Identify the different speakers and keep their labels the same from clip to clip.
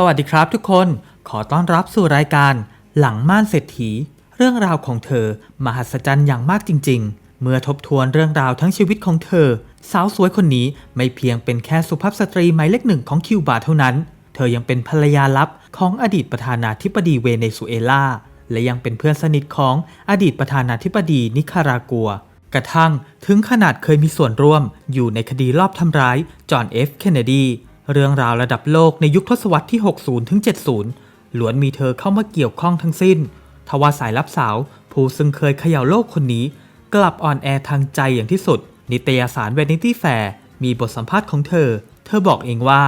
Speaker 1: สวัสดีครับทุกคนขอต้อนรับสู่รายการ หลังม่านเศรษฐี เรื่องราวของเธอ มหัศจรรย์อย่างมากจริง ๆ เมื่อทบทวนเรื่องราวทั้งชีวิตของเธอ สาวสวยคนนี้ไม่เพียงเป็นแค่สุภาพสตรีหมายเลขหนึ่งของคิวบาเท่านั้น เธอยังเป็นภรรยาลับของอดีตประธานาธิบดีเวเนซุเอลาและยังเป็นเพื่อนสนิทของอดีตประธานาธิบดีนิคารากัว กระทั่งถึงขนาดเคยมีส่วนร่วมอยู่ในคดีลอบทำร้ายจอห์นเอฟเคนเนดี เรื่องราวระดับโลกในยุคทศวรรษที่ 60 ถึง 70 ล้วนมีเธอเข้ามาเกี่ยวข้องทั้งสิ้น ทว่าสายลับสาว ผู้ซึ่งเคยเขย่าโลกคนนี้ กลับอ่อนแอทางใจอย่างที่สุด นิตยสาร Vanity Fair มีบทสัมภาษณ์ของเธอ เธอบอกเองว่า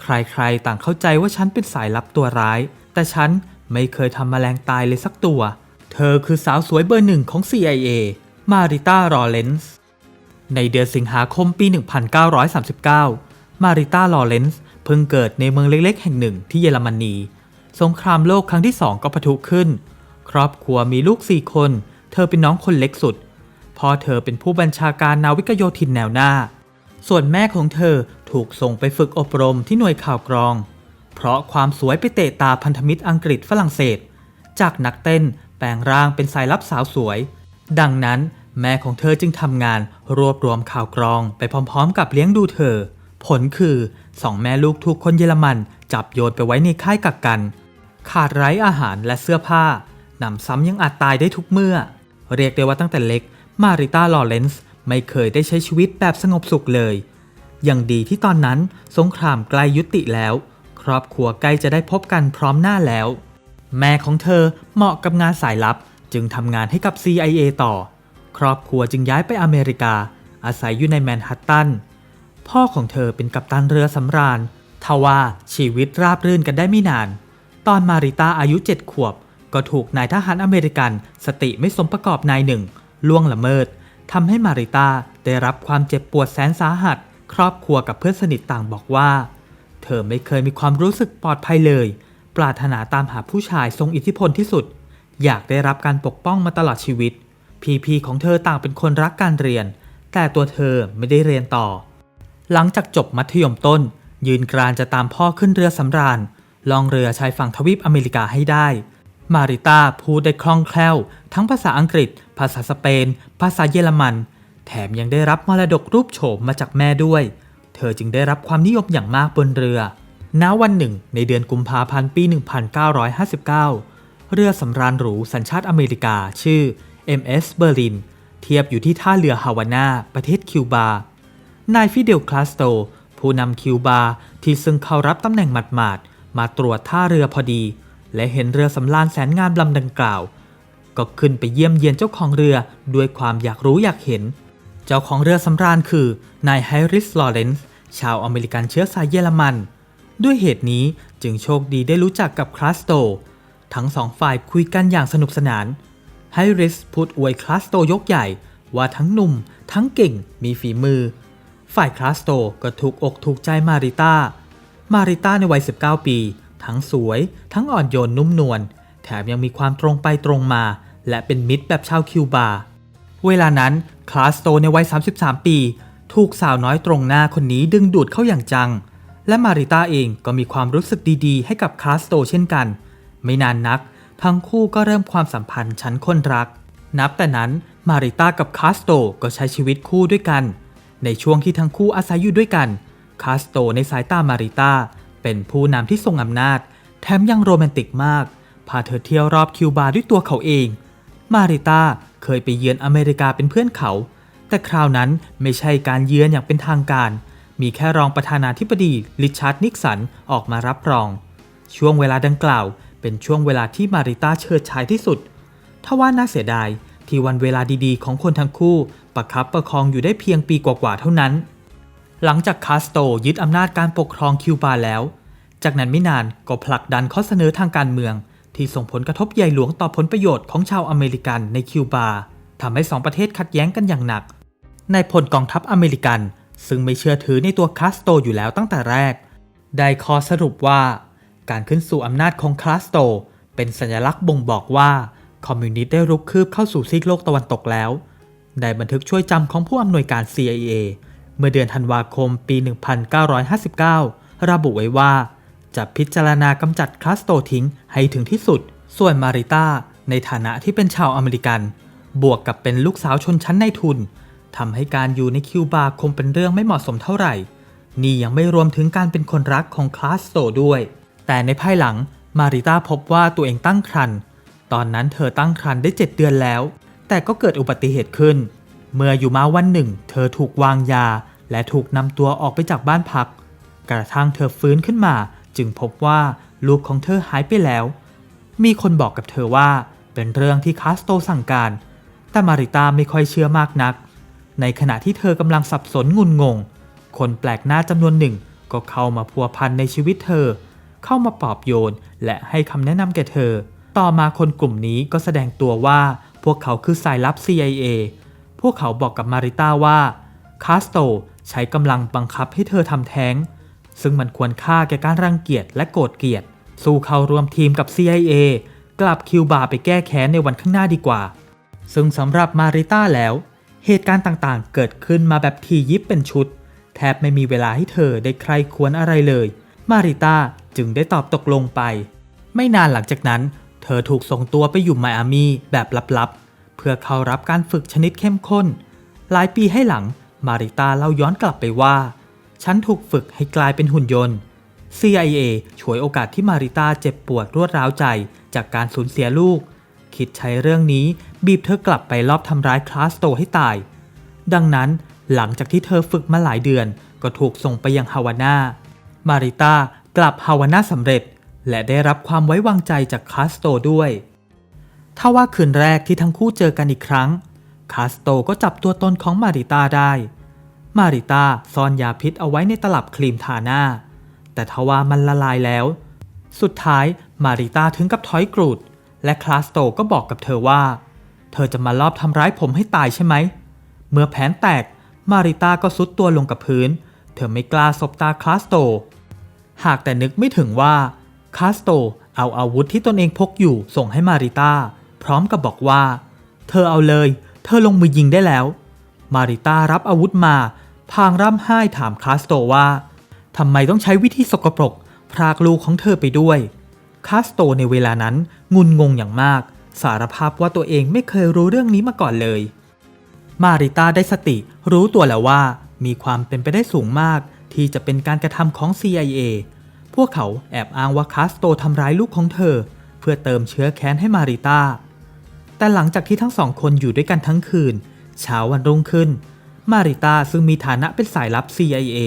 Speaker 1: ใครๆ ต่างเข้าใจว่าฉันเป็นสายลับตัวร้าย แต่ฉันไม่เคยทำแมลงตายเลยสักตัว เธอคือสาวสวยเบอร์หนึ่งของ CIA มาริต้ารอเลนส์ในเดือนสิงหาคมปี 1939 มาริต้าลอเรนซ์เพิ่งเกิดในเมืองเล็กๆ แห่งหนึ่งที่เยอรมนี สงครามโลกครั้งที่สองก็ปะทุขึ้น ครอบครัวมีลูกสี่คน เธอเป็นน้องคนเล็กสุด พ่อเธอเป็นผู้บัญชาการนาวิกโยธินแนวหน้า ส่วนแม่ของเธอถูกส่งไปฝึกอบรมที่หน่วยข่าวกรอง เพราะความสวยไปเตะตาพันธมิตรอังกฤษฝรั่งเศส จากนักเต้นแปลงร่างเป็นสายลับสาวสวย ดังนั้นแม่ของเธอจึงทำงานรวบรวมข่าวกรองไปพร้อมๆ กับเลี้ยงดูเธอ ผลคือสองแม่ลูกถูกคนเยอรมันจับโยนไปไว้ในค่ายกักกัน ขาดไร้อาหารและเสื้อผ้านำซ้ำยังอาจตายได้ทุกเมื่อ เรียกได้ว่าตั้งแต่เล็ก มาริต้าลอเรนซ์ไม่เคยได้ใช้ชีวิตแบบสงบสุขเลย ยังดีที่ตอนนั้นสงครามใกล้ยุติแล้ว ครอบครัวใกล้จะได้พบกันพร้อมหน้าแล้ว แม่ของเธอเหมาะกับงานสายลับ จึงทำงานให้กับ CIA ต่อ ครอบครัวจึงย้ายไปอเมริกา อาศัยอยู่ในแมนฮัตตัน พ่อของเธอเป็นกัปตันเรือสำราญทว่าชีวิตราบรื่นกันได้ไม่นาน ตอนมาริตาอายุ 7 ขวบ ก็ถูกนายทหารอเมริกันสติไม่สมประกอบนายหนึ่งล่วงละเมิดทำให้มาริตาได้รับความเจ็บปวดแสนสาหัส ครอบครัวกับเพื่อนสนิทต่างบอกว่า เธอไม่เคยมีความรู้สึกปลอดภัยเลย ปรารถนาตามหาผู้ชายทรงอิทธิพลที่สุด อยากได้รับการปกป้องมาตลอดชีวิต พีๆของเธอต่างเป็นคนรักการเรียน แต่ตัวเธอไม่ได้เรียนต่อ หลังจากจบมัธยมต้น ยืนกรานจะตามพ่อขึ้นเรือสำราญล่องเรือชายฝั่งทวีปอเมริกาให้ได้ มาริต้าพูดได้คล่องแคล่ว ทั้งภาษาอังกฤษ ภาษาสเปน ภาษาเยอรมัน แถมยังได้รับมรดกรูปโฉมมาจากแม่ด้วย เธอจึงได้รับความนิยมอย่างมากบนเรือ ณ วันหนึ่ง ในเดือนกุมภาพันธ์ปี 1959 เรือสำราญหรูสัญชาติอเมริกาชื่อ MS เบอร์ลินเทียบอยู่ที่ท่าเรือฮาวานาประเทศคิวบา นายฟิเดลคลาสโต ผู้นำคิวบาที่ซึ่งเข้ารับตำแหน่งหมาดๆมาตรวจท่าเรือพอดี และเห็นเรือสำราญแสนงามลำดังกล่าว ก็ขึ้นไปเยี่ยมเยียนเจ้าของเรือด้วยความอยากรู้อยากเห็น เจ้าของเรือสำราญคือนายไฮริสลอเรนซ์ชาวอเมริกันเชื้อสายเยอรมัน ด้วยเหตุนี้จึงโชคดีได้รู้จักกับคลาสโต ทั้งสองฝ่ายคุยกันอย่างสนุกสนานไฮริสพูดอวยคลาสโตยกใหญ่ว่าทั้งหนุ่ม ทั้งเก่งมีฝีมือ ฝ่ายคลาสโตก็ถูกอกถูกใจมาริต้า มาริต้าในวัย 19 ปี ทั้งสวย ทั้งอ่อนโยนนุ่มนวล แถมยังมีความตรงไปตรงมา และเป็นมิตรแบบชาวคิวบา เวลานั้นคลาสโตในวัย 33 ปี ถูกสาวน้อยตรงหน้าคนนี้ดึงดูดเข้าอย่างจัง และมาริต้าเองก็มีความรู้สึกดีๆ ให้กับคลาสโตเช่นกัน ไม่นานนัก ทั้งคู่ก็เริ่มความสัมพันธ์ชั้นคนรัก นับแต่นั้นมาริต้ากับคาสโตก็ใช้ชีวิตคู่ด้วยกัน ในช่วงที่ทั้งคู่อาศัยอยู่ด้วยกัน คาสโตในสายตามาริต้าเป็นผู้นำที่ทรงอำนาจ แถมยังโรแมนติกมาก พาเธอเที่ยวรอบคิวบาด้วยตัวเขาเอง มาริต้าเคยไปเยือนอเมริกาเป็นเพื่อนเขา แต่คราวนั้นไม่ใช่การเยือนอย่างเป็นทางการ มีแค่รองประธานาธิบดีริชาร์ดนิกสันออกมารับรอง ช่วงเวลาดังกล่าว เป็นช่วงเวลาที่มาริต้าเชิดชายที่สุดทว่าน่าเสียดาย ที่วันเวลาดีๆ ของคนทั้งคู่ประคับประคองอยู่ได้เพียงปีกว่าๆเท่านั้น หลังจากคาสโตยึดอำนาจการปกครองคิวบาแล้ว จากนั้นไม่นานก็ผลักดันข้อเสนอทางการเมือง ที่ส่งผลกระทบใหญ่หลวงต่อผลประโยชน์ของชาวอเมริกันในคิวบาทำให้สองประเทศขัดแย้งกันอย่างหนักในพลกองทัพอเมริกัน ซึ่งไม่เชื่อถือในตัวคาสโตอยู่แล้วตั้งแต่แรก ได้ข้อสรุปว่า การขึ้นสู่อำนาจของคาสโตเป็นสัญลักษณ์บ่งบอกว่า คอมมิวนิสต์ได้รุกคืบเข้าสู่ซีกโลกตะวันตกแล้วได้บันทึกช่วยจำของผู้อำนวยการ CIA เมื่อเดือนธันวาคมปี 1959 ระบุไว้ว่า จะพิจารณากำจัดคลาสโตทิ้งให้ถึงที่สุด ส่วนมาริต้าในฐานะที่เป็นชาวอเมริกัน บวกกับเป็นลูกสาวชนชั้นในทุนทำให้การอยู่ในคิวบาคงเป็นเรื่องไม่เหมาะสมเท่าไหร่ นี่ยังไม่รวมถึงการเป็นคนรักของคลาสโตด้วย แต่ในภายหลังมาริต้าพบว่าตัวเองตั้งครรภ์ ตอนนั้นเธอตั้งครรภ์ได้ 7 เดือนแล้ว แต่ก็เกิดอุบัติเหตุขึ้น เมื่ออยู่มาวันหนึ่ง เธอถูกวางยา และถูกนำตัวออกไปจากบ้านพัก กระทั่งเธอฟื้นขึ้นมา จึงพบว่าลูกของเธอหายไปแล้ว มีคนบอกกับเธอว่า เป็นเรื่องที่คาสโตสั่งการ แต่มาริตาไม่ค่อยเชื่อมากนัก ในขณะที่เธอกำลังสับสนงุนงง คนแปลกหน้าจำนวนหนึ่งก็เข้ามาพัวพันในชีวิตเธอ เข้ามาปลอบโยนและให้คำแนะนำแก่เธอ ต่อมาคนกลุ่มนี้ก็แสดงตัวว่าพวกเขาคือสายลับ CIA พวกเขาบอกกับมาริต้าว่าคาสโตใช้กำลังบังคับให้เธอทำแท้ง ซึ่งมันควรค่าแก่การรังเกียจและโกรธเกลียด สู้เข้าร่วมทีมกับ CIA กลับคิวบาไปแก้แค้นในวันข้างหน้าดีกว่า ซึ่งสำหรับมาริต้าแล้ว เหตุการณ์ต่างๆ เกิดขึ้นมาแบบทียิบเป็นชุด แทบไม่มีเวลาให้เธอได้ใครควรอะไรเลย มาริต้าจึงได้ตอบตกลงไป ไม่นานหลังจากนั้น เธอถูกส่งตัวไปอยู่ไมอามีแบบลับๆ เพื่อเข้ารับการฝึกชนิดเข้มข้น หลายปีให้หลังมาริตาเล่าย้อนกลับไปว่า ฉันถูกฝึกให้กลายเป็นหุ่นยนต์ CIA ฉวยโอกาสที่มาริตาเจ็บปวดรวดร้าวใจจากการสูญเสียลูก คิดใช้เรื่องนี้บีบเธอกลับไปลอบทำร้ายคลาสโตให้ตาย ดังนั้นหลังจากที่เธอฝึกมาหลายเดือน ก็ถูกส่งไปยังฮาวาน่ามาริตากลับฮาวาน่าสำเร็จ และได้รับความไว้วางใจจากคาสโตด้วยถ้าว่าคืนแรกที่ทั้งคู่เจอกันอีกครั้ง คาสโตก็จับตัวตนของมาริตาได้ มาริตาซ่อนยาพิษเอาไว้ในตลับครีมทาหน้า แต่ทว่ามันละลายแล้ว สุดท้ายมาริตาถึงกับถอยกรูด และคาสโตก็บอกกับเธอว่า เธอจะมาลอบทำร้ายผมให้ตายใช่ไหม เมื่อแผนแตก มาริตาก็ซุดตัวลงกับพื้น เธอไม่กล้าสบตาคาสโต หากแต่นึกไม่ถึงว่า คาสโตเอาอาวุธที่ตนเองพกอยู่ส่งให้มาริต้าพร้อมกับบอกว่า เธอเอาเลย เธอลงมือยิงได้แล้ว มาริต้ารับอาวุธมา พางร่ำไห้ถามคาสโตว่าทำไมต้องใช้วิธีสกปรก พรากลูกของเธอไปด้วย คาสโตในเวลานั้นงุนงงอย่างมาก สารภาพว่าตัวเองไม่เคยรู้เรื่องนี้มาก่อนเลย มาริต้าได้สติรู้ตัวแล้วว่า มีความเป็นไปได้สูงมากที่จะเป็นการกระทำของ CIA พวกเขาแอบอ้างว่าคาสโตทำร้ายลูกของเธอ เพื่อเติมเชื้อแค้นให้มาริต้า แต่หลังจากที่ทั้งสองคนอยู่ด้วยกันทั้งคืน เช้าวันรุ่งขึ้น มาริต้าซึ่งมีฐานะเป็นสายลับ CIA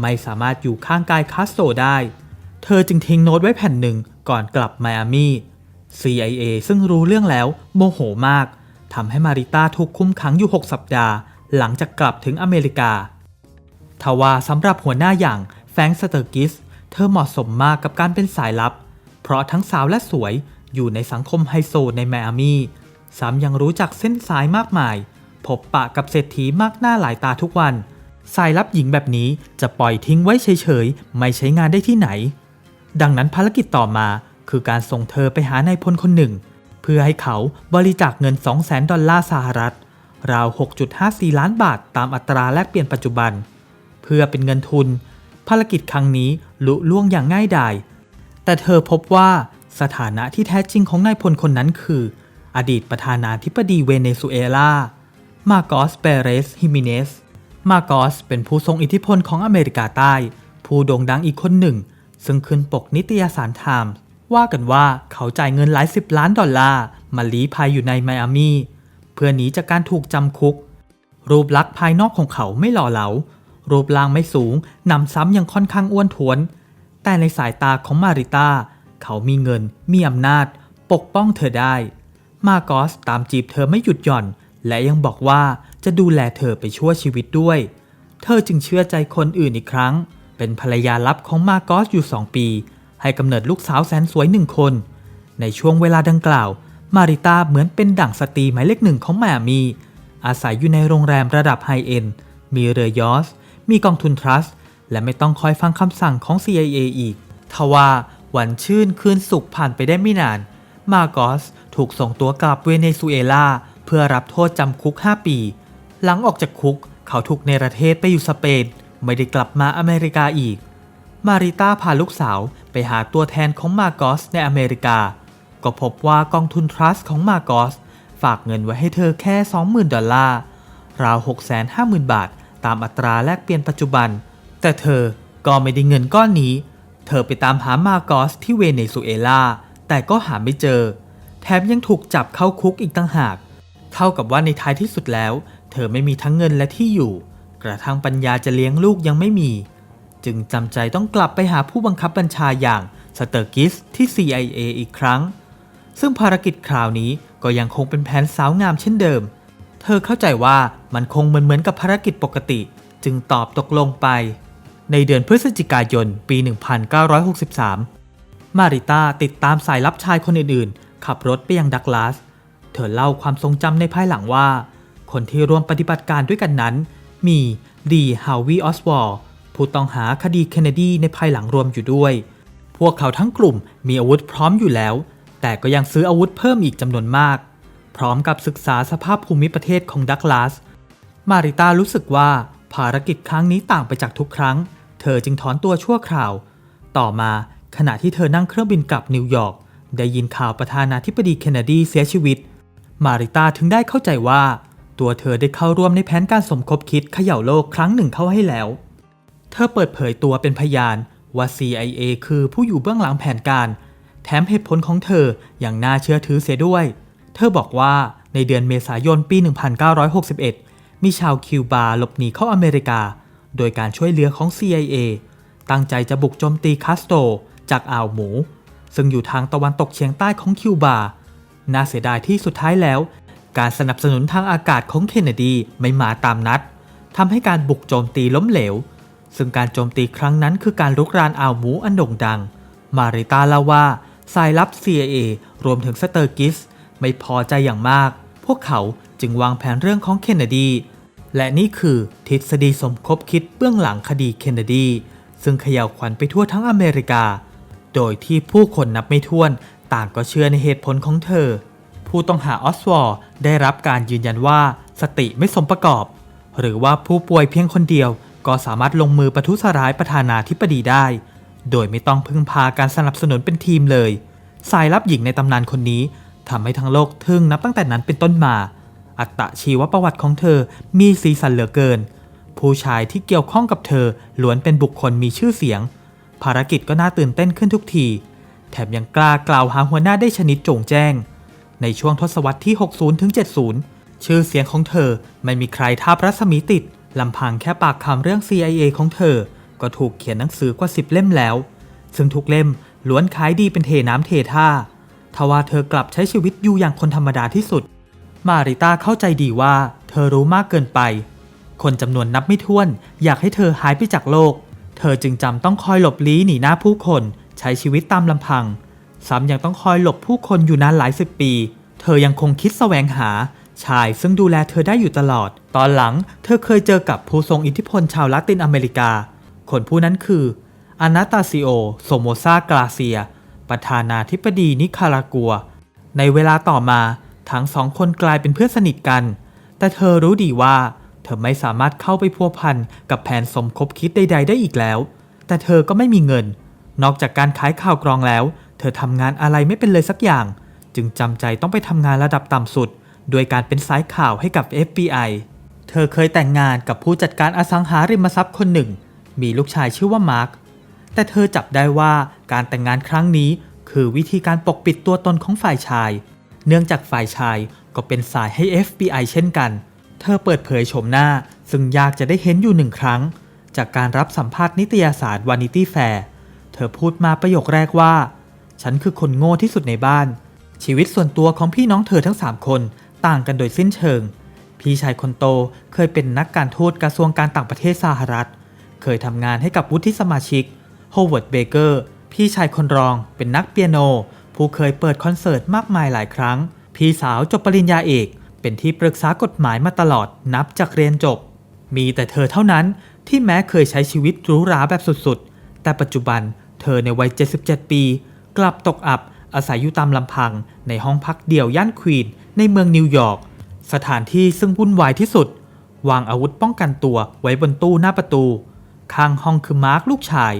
Speaker 1: ไม่สามารถอยู่ข้างกายคาสโตได้ เธอจึงทิ้งโน้ตไว้แผ่นหนึ่งก่อนกลับไมอามี CIA ซึ่งรู้เรื่องแล้วโมโหมากทำให้มาริต้าถูกคุมขังอยู่ 6 สัปดาห์ หลังจากกลับถึงอเมริกาทว่าสำหรับหัวหน้าอย่างแฟรงค์สเตอร์กิส เธอเหมาะสมมากกับการเป็นสายลับ เพราะทั้งสาวและสวยอยู่ในสังคมไฮโซในไมอามีซ้ำยังรู้จักเส้นสายมากมาย พบปะกับเศรษฐีมากหน้าหลายตาทุกวัน สายลับหญิงแบบนี้จะปล่อยทิ้งไว้เฉยๆ ไม่ใช้งานได้ที่ไหน ดังนั้นภารกิจต่อมาคือการส่งเธอไปหานายพลคนหนึ่ง เพื่อให้เขาบริจาคเงิน 200,000 ดอลลาร์สหรัฐ ราว 6.54 ล้านบาทตามอัตราแลกเปลี่ยนปัจจุบัน เพื่อเป็นเงินทุน ภารกิจครั้งนี้ลุล่วงอย่างง่ายดาย แต่เธอพบว่าสถานะที่แท้จริงของนายพลคนนั้นคือ อดีตประธานาธิบดีเวเนซุเอลา มาโกสเปเรสฮิมิเนส มาโกสเป็นผู้ทรงอิทธิพลของอเมริกาใต้ ผู้โด่งดังอีกคนหนึ่ง ซึ่งขึ้นปกนิตยสารไทม์ว่ากันว่าเขาจ่ายเงินหลายสิบล้านดอลลาร์มาลี้ภัยอยู่ในไมอามีเพื่อหนีจากการถูกจำคุก รูปลักษณ์ภายนอกของเขาไม่หล่อเหลา รูปร่างไม่สูงนำซ้ำยังค่อนข้างอ้วนท้วน แต่ในสายตาของมาริต้า เขามีเงิน มีอำนาจ ปกป้องเธอได้ มาโกสตามจีบเธอไม่หยุดหย่อน และยังบอกว่าจะดูแลเธอไปชั่วชีวิตด้วย เธอจึงเชื่อใจคนอื่นอีกครั้ง เป็นภรรยาลับของมาโกสอยู่สองปี ให้กำเนิดลูกสาวแสนสวยหนึ่งคน ในช่วงเวลาดังกล่าว มาริต้าเหมือนเป็นดั่งสตรีหมายเลขหนึ่งของแมมีอาศัยอยู่ในโรงแรมระดับไฮเอ็นมีเรือยอส มีกองทุนทรัสต์และไม่ต้องคอยฟังคำสั่งของ CIA อีก ทว่าวันชื่นคืนสุขผ่านไปได้ไม่นาน มาโกสถูกส่งตัวกลับเวเนซุเอลาเพื่อรับโทษจำคุก 5 ปี หลังออกจากคุกเขาถูกเนรเทศไปอยู่สเปน ไม่ได้กลับมาอเมริกาอีก มาริต้าพาลูกสาวไปหาตัวแทนของมาโกสในอเมริกา ก็พบว่ากองทุนทรัสต์ของมาโกสฝากเงินไว้ให้เธอแค่ 20,000 ดอลลาร์ ราว 650,000 บาท ตามอัตราแลกเปลี่ยนปัจจุบัน แต่เธอก็ไม่ได้เงินก้อนนี้ เธอไปตามหามาโกสที่เวเนซุเอลา แต่ก็หาไม่เจอ แถมยังถูกจับเข้าคุกอีกต่างหาก เท่ากับว่าในท้ายที่สุดแล้ว เธอไม่มีทั้งเงินและที่อยู่ กระทั่งปัญญาจะเลี้ยงลูกยังไม่มี จึงจำใจต้องกลับไปหาผู้บังคับบัญชาอย่างสเตอร์กิสที่ CIA อีกครั้ง ซึ่งภารกิจคราวนี้ก็ยังคงเป็นแผนสาวงามเช่นเดิม เธอเข้าใจว่ามันคงเหมือนเหมือนกับภารกิจปกติ จึงตอบตกลงไป ในเดือนพฤศจิกายนปี 1963 มาริต้าติดตามสายลับชายคนอื่นๆ ขับรถไปยังดักลาส เธอเล่าความทรงจำในภายหลังว่า คนที่ร่วมปฏิบัติการด้วยกันนั้น มีดีฮาวีออสวอลผู้ต้องหาคดีเคนเนดีในภายหลังรวมอยู่ด้วย พวกเขาทั้งกลุ่มมีอาวุธพร้อมอยู่แล้ว แต่ก็ยังซื้ออาวุธเพิ่มอีกจำนวนมาก พร้อมกับศึกษาสภาพภูมิประเทศของดักลาส มาริตารู้สึกว่าภารกิจครั้งนี้ต่างไปจากทุกครั้ง เธอจึงถอนตัวชั่วคราว ต่อมาขณะที่เธอนั่งเครื่องบินกลับนิวยอร์กได้ยินข่าวประธานาธิบดีเคนเนดีเสียชีวิต มาริตาถึงได้เข้าใจว่า ตัวเธอได้เข้าร่วมในแผนการสมคบคิดเขย่าโลกครั้งหนึ่งเข้าให้แล้ว เธอเปิดเผยตัวเป็นพยานว่า CIA คือผู้อยู่เบื้องหลังแผนการ แถมเหตุผลของเธออย่างน่าเชื่อถือเสียด้วย เธอบอกว่าในเดือนเมษายนปี 1961 มีชาวคิวบาหลบหนีเข้าอเมริกา โดยการช่วยเหลือของ CIA ตั้งใจจะบุกโจมตีคาสโตรจากอ่าวหมู ซึ่งอยู่ทางตะวันตกเฉียงใต้ของคิวบา น่าเสียดายที่สุดท้ายแล้ว การสนับสนุนทางอากาศของเคนเนดีไม่มาตามนัดทำให้การบุกโจมตีล้มเหลว ซึ่งการโจมตีครั้งนั้นคือการลุกรานอ่าวหมูอันโด่งดัง มาริตาเล่าว่าสายลับ CIA รวมถึงสเตอร์กิส ไม่พอใจอย่างมาก พวกเขาจึงวางแผนเรื่องของเคนเนดี และนี่คือทฤษฎีสมคบคิดเบื้องหลังคดีเคนเนดี ซึ่งเขย่าวขวัญไปทั่วทั้งอเมริกา โดยที่ผู้คนนับไม่ถ้วน ต่างก็เชื่อในเหตุผลของเธอ ผู้ต้องหาออสวอร์ได้รับการยืนยันว่าสติไม่สมประกอบ หรือว่าผู้ป่วยเพียงคนเดียวก็สามารถลงมือประทุษร้ายประธานาธิบดีได้ โดยไม่ต้องพึ่งพาการสนับสนุนเป็นทีมเลย สายลับหญิงในตำนานคนนี้ ทำให้ทั้งโลกทึ่งนับตั้งแต่นั้นเป็นต้นมา อัตชีวประวัติของเธอมีสีสันเหลือเกิน ผู้ชายที่เกี่ยวข้องกับเธอล้วนเป็นบุคคลมีชื่อเสียง ภารกิจก็น่าตื่นเต้นขึ้นทุกที แถมยังกล้ากล่าวหาหัวหน้าได้ชนิดโจ่งแจ้ง ในช่วงทศวรรษที่ 60ถึง70 ชื่อเสียงของเธอไม่มีใครทาบรัศมีติดลำพังแค่ปากคำเรื่อง CIA ของเธอ ก็ถูกเขียนหนังสือกว่า 10 เล่มแล้ว ซึ่งทุกเล่มล้วนขายดีเป็นเทน้ำเทท่า ทว่าเธอกลับใช้ชีวิตอยู่อย่างคนธรรมดาที่สุด มาริต้าเข้าใจดีว่า เธอรู้มากเกินไป คนจำนวนนับไม่ถ้วน อยากให้เธอหายไปจากโลก เธอจึงจำต้องคอยหลบลี้หนีหน้าผู้คน ใช้ชีวิตตามลำพัง ซ้ำยังต้องคอยหลบผู้คนอยู่นานหลายสิบปี เธอยังคงคิดแสวงหา ชายซึ่งดูแลเธอได้อยู่ตลอด ตอนหลัง เธอเคยเจอกับผู้ทรงอิทธิพลชาวละตินอเมริกา คนผู้นั้นคืออนาตาซิโอ โซโมซากราเซีย ประธานาธิบดีนิคารากัว ในเวลาต่อมาทั้งสองคนกลายเป็นเพื่อนสนิทกัน แต่เธอรู้ดีว่า เธอไม่สามารถเข้าไปพัวพันกับแผนสมคบคิดใด ๆ ได้อีกแล้ว แต่เธอก็ไม่มีเงิน นอกจากการขายข่าวกรองแล้ว เธอทำงานอะไรไม่เป็นเลยสักอย่าง จึงจำใจต้องไปทำงานระดับต่ำสุด โดยการเป็นสายข่าวให้กับ FBI เธอเคยแต่งงานกับผู้จัดการอสังหาริมทรัพย์คนหนึ่ง มีลูกชายชื่อว่ามาร์ค แต่เธอจับได้ว่า การแต่งงานครั้งนี้ คือวิธีการปกปิดตัวตนของฝ่ายชาย เนื่องจากฝ่ายชายก็เป็นสายให้ FBI เช่นกัน เธอเปิดเผยโฉมหน้า ซึ่งยากจะได้เห็นอยู่หนึ่งครั้ง จากการรับสัมภาษณ์นิตยสาร Vanity Fair เธอพูดมาประโยคแรกว่า ฉันคือคนโง่ที่สุดในบ้าน ชีวิตส่วนตัวของพี่น้องเธอทั้ง 3 คนต่างกันโดยสิ้นเชิง พี่ชายคนโตเคยเป็นนักการทูตกระทรวงการต่างประเทศสหรัฐ เคยทำงานให้กับวุฒิสมาชิกโฮเวิร์ดเบเกอร์ พี่ชายคนรองเป็นนักเปียโน ผู้เคยเปิดคอนเสิร์ตมากมายหลายครั้ง พี่สาวจบปริญญาเอก เป็นที่ปรึกษากฎหมายมาตลอดนับจากเรียนจบ มีแต่เธอเท่านั้นที่แม้เคยใช้ชีวิตหรูหราแบบสุดๆ แต่ปัจจุบันเธอในวัย 77 ปี กลับตกอับอาศัยอยู่ตามลำพัง ในห้องพักเดี่ยวย่านควีนในเมืองนิวยอร์กสถานที่ซึ่งวุ่นวายที่สุด วางอาวุธป้องกันตัวไว้บนตู้หน้าประตู ข้างห้องคือมาร์คลูกชาย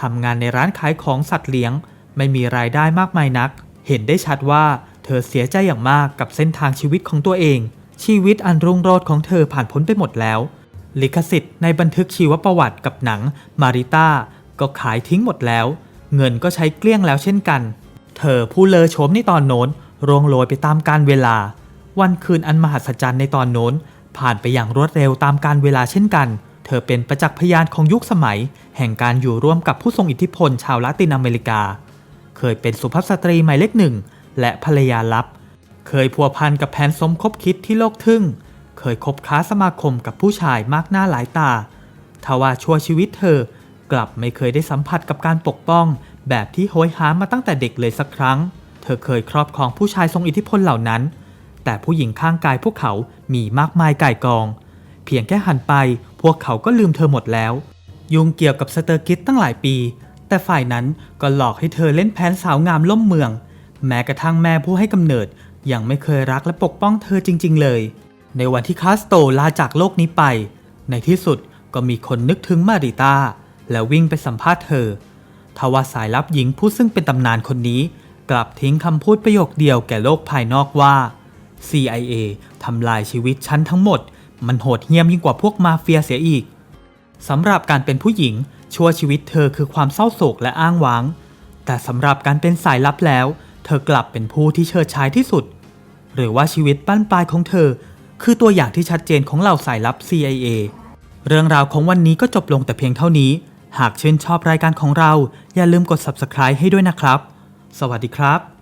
Speaker 1: ทำงานในร้านขายของสัตว์เลี้ยง ไม่มีรายได้มากมายนัก เห็นได้ชัดว่าเธอเสียใจอย่างมากกับเส้นทางชีวิตของตัวเอง ชีวิตอันรุ่งโรจน์ของเธอผ่านพ้นไปหมดแล้ว ลิขสิทธิ์ในบันทึกชีวประวัติกับหนังมาริต้าก็ขายทิ้งหมดแล้ว เงินก็ใช้เกลี้ยงแล้วเช่นกัน เธอผู้เลอโฉมในตอนโน้นร่วงโรยไปตามกาลเวลา วันคืนอันมหัศจรรย์ในตอนโน้นผ่านไปอย่างรวดเร็วตามกาลเวลาเช่นกัน เธอเป็นประจักษ์พยานของยุคสมัย แห่งการอยู่ร่วมกับผู้ทรงอิทธิพลชาวละตินอเมริกา เคยเป็นสุภาพสตรีหมายเลขหนึ่งและภรรยาลับ เคยพัวพันกับแผนสมคบคิดที่โลกทึ่ง เคยคบค้าสมาคมกับผู้ชายมากหน้าหลายตาทว่าชั่วชีวิตเธอกลับไม่เคยได้สัมผัสกับการปกป้อง แบบที่โหยหามาตั้งแต่เด็กเลยสักครั้ง เธอเคยครอบครองผู้ชายทรงอิทธิพลเหล่านั้น แต่ผู้หญิงข้างกายพวกเขามีมากมายก่ายกอง เพียงแค่หันไป พวกเขาก็ลืมเธอหมดแล้ว ยุ่งเกี่ยวกับสเตอร์กิตตั้งหลายปี แต่ฝ่ายนั้นก็หลอกให้เธอเล่นแผนสาวงามล่มเมือง แม้กระทั่งแม่ผู้ให้กำเนิด ยังไม่เคยรักและปกป้องเธอจริง ๆ เลย ในวันที่คาสโตลาจากโลกนี้ไป ในที่สุดก็มีคนนึกถึงมาริตาแล้ววิ่งไปสัมภาษณ์เธอทว่าสายลับหญิงผู้ซึ่งเป็นตำนานคนนี้ กลับทิ้งคำพูดประโยคเดียวแก่โลกภายนอกว่า CIA ทำลายชีวิตฉันทั้งหมด มันโหดเหี้ยมยิ่งกว่าพวกมาเฟียเสียอีกสำหรับการเป็นผู้หญิงชั่วชีวิตเธอคือความเศร้าโศกและอ้างว้าง แต่สำหรับการเป็นสายลับแล้ว เธอกลับเป็นผู้ที่เชิดชายที่สุด หรือว่าชีวิตบ้นปลายของเธอ คือตัวอย่างที่ชัดเจนของเหล่าสายลับ CIA เรื่องราวของวันนี้ก็จบลงแต่เพียงเท่านี้ หากชื่นชอบรายการของเรา อย่าลืมกด subscribe ให้ด้วยนะครับ สวัสดีครับ